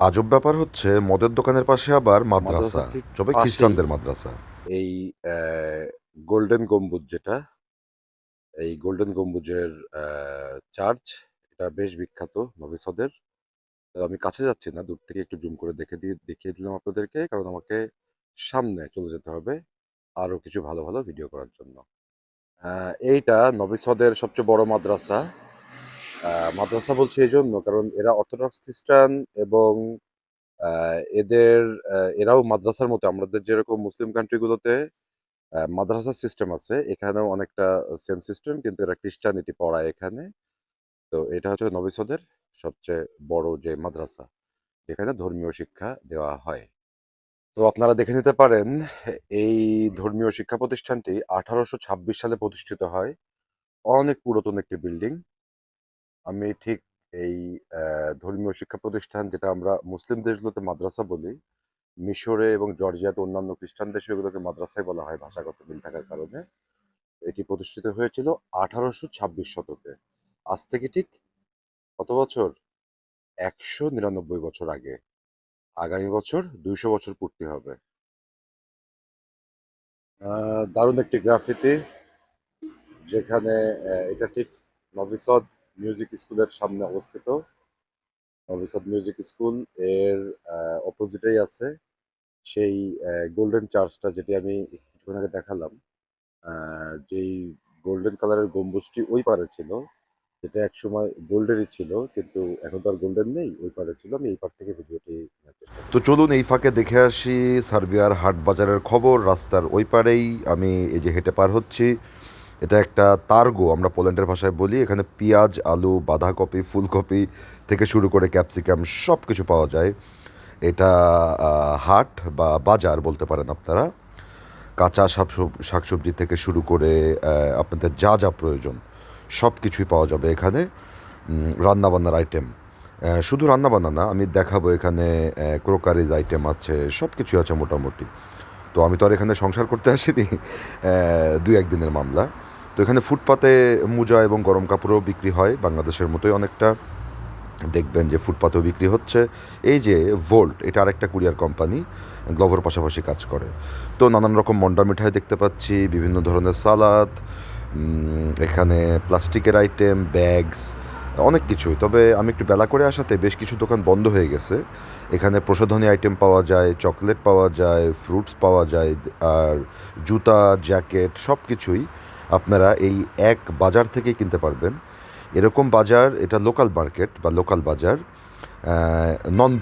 আজব ব্যাপার হচ্ছে মদের দোকানের পাশে আবার মাদ্রাসা। ঠিক তবে পাশেই খ্রিস্টানদের মাদ্রাসা। এই গোল্ডেন গম্বুজ যেটা এই গোল্ডেন গম্বুজের চার্চ এটা বেশ বিখ্যাত নভিসদের তো আমি কাছে যাচ্ছি না দূর থেকে একটু জুম করে দেখে দিয়ে দেখিয়ে দিলাম আপনাদেরকে কারণ আমাকে সামনে চলে যেতে হবে আরও কিছু ভালো ভালো ভিডিও করার জন্য। আহ, এইটা নবিসদের সবচেয়ে বড় মাদ্রাসা। মাদ্রাসা বলছি এই জন্য, কারণ এরা অর্থোডক্স খ্রিস্টান এবং এদের এরাও মাদ্রাসার মতো। আমাদের যেরকম মুসলিম কান্ট্রিগুলোতে মাদ্রাসা সিস্টেম আছে, এখানেও অনেকটা সেম সিস্টেম, কিন্তু এরা খ্রিস্টানিটি পড়ায় এখানে। তো এটা হচ্ছে নবিসদের সবচেয়ে বড় যে মাদ্রাসা, যেখানে ধর্মীয় শিক্ষা দেওয়া হয়। তো আপনারা দেখে নিতে পারেন, এই ধর্মীয় শিক্ষা প্রতিষ্ঠানটি আঠারোশো ছাব্বিশ সালে প্রতিষ্ঠিত হয়। অনেক পুরাতন একটি বিল্ডিং। আমি ঠিক এই ধর্মীয় শিক্ষা প্রতিষ্ঠান যেটা আমরা মুসলিম দেশগুলোতে মাদ্রাসা বলি, মিশরে এবং জর্জিয়াতে অন্যান্য খ্রিস্টান দেশে এগুলোকে মাদ্রাসায় বলা হয় ভাষাগত মিল থাকার কারণে। এটি প্রতিষ্ঠিত হয়েছিল আঠারোশো ছাব্বিশ শতকে। আজ থেকে ঠিক কত বছর? একশো নিরানব্বই বছর আগে। আগামী বছর দুইশো বছর পূর্তি হবে। দারুণ একটি গ্রাফিতি, যেখানে এটা ঠিক নভিসদ মিউজিক স্কুলের সামনে অবস্থিত। নভিসদ মিউজিক স্কুলের অপোজিটেই আছে। সেই গোল্ডেন চার্চটা যেটি আমি কিছুক্ষণ আগে দেখালাম যেই গোল্ডেন কালারের গম্বুজটি ওই পারে ছিল, যেটা একসময় গোল্ডেরই ছিল, কিন্তু এখন তো আর গোল্ডেন নেই, ওই পারে ছিল। আমি এই পার থেকে ভিডিওটি। তো চলুন এই ফাঁকে দেখে আসি সার্বিয়ার হাট বাজারের খবর। রাস্তার ওই পারেই আমি এই যে হেঁটে পার হচ্ছি এটা একটা তার্গো, আমরা পোল্যান্ডের ভাষায় বলি। এখানে পেঁয়াজ, আলু, বাঁধাকপি, ফুলকপি থেকে শুরু করে ক্যাপসিকাম সব কিছু পাওয়া যায়। এটা হাট বা বাজার বলতে পারেন আপনারা। কাঁচা শাকসব- শাকসবজি থেকে শুরু করে আপনাদের যা যা প্রয়োজন সব কিছুই পাওয়া যাবে এখানে রান্নাবান্নার আইটেম শুধু রান্নাবান্না না, আমি দেখাবো এখানে ক্রোকারিজ আইটেম আছে সব কিছুই আছে মোটামুটি। তো আমি তো আর এখানে সংসার করতে আসিনি দুই একদিনের মামলা। তো এখানে ফুটপাতে মোজা এবং গরম কাপড়ও বিক্রি হয়। বাংলাদেশের মতোই অনেকটা। দেখবেন যে ফুটপাতেও বিক্রি হচ্ছে। এই যে ভোল্ট এটা আরেকটা কুরিয়ার কোম্পানি গ্লোভোর পাশাপাশি কাজ করে। তো নানান রকম মন্ডা মিঠাই দেখতে পাচ্ছি, বিভিন্ন ধরনের সালাদ এখানে প্লাস্টিকের আইটেম ব্যাগস অনেক কিছুই। তবে আমি একটু বেলা করে আসাতে বেশ কিছু দোকান বন্ধ হয়ে গেছে। এখানে প্রসাধনী আইটেম পাওয়া যায় চকলেট পাওয়া যায় ফ্রুটস পাওয়া যায়, আর জুতা জ্যাকেট সব কিছুই আপনারা এই এক বাজার থেকে কিনতে পারবেন। এরকম বাজার, এটা লোকাল মার্কেট বা লোকাল বাজার নন